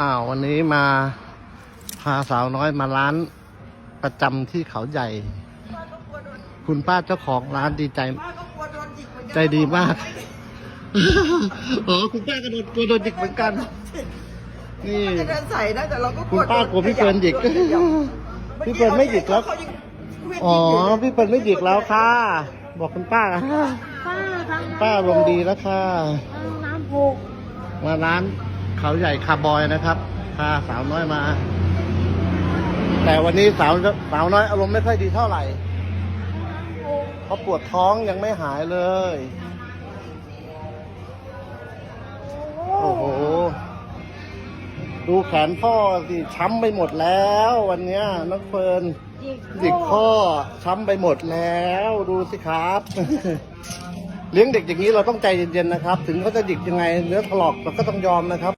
อ้าววันนี้มาพาสาวน้อยมาร้านประจำที่เขาใหญ่ คุณป้าเจ้าของร้านดีใจป้าก็กลัวโดนจิกเหมือนกัใจดีมาก อ๋อคุณป้าก็โดนกลัวโดนจิกเหมือนกัน นี่ จะเดินใส่นะแต่เราก็กคุลัณวป้ากลัวพี่เฟิร์นหยิกโดนขยับพี่เฟิร์นไม่หยิกแล้วเขายังเคว้งอ๋อยู่เลยพี่เปิดไม่หยิกแล้วค่ะ บอกคุณป้า ป้าทำป้าลมณ์ดีแล้วค่ะน้ำผูกมาร้าน เขาใหญ่คาร์บอยนะครับพาสาวน้อยมา แต่วันนี้สาวสาวน้อยอารมณ์ไม่ค่อยดีเท่าไหร่เพราะปวดท้องยังไม่หายเลย โอ้โห ดูแขนพ่อสิช้ำไปหมดแล้ว วันเนี้ยน้องเฟิร์นหยิกพ่อช้ำไปหมดแล้วดูสิครับ เลี้ยงเด็กอย่างนี้เราต้องใจเย็นๆนะครับ ถึงเขาจะหยิกยังไงเนื้อถลอกเราก็ต้องยอมนะครับ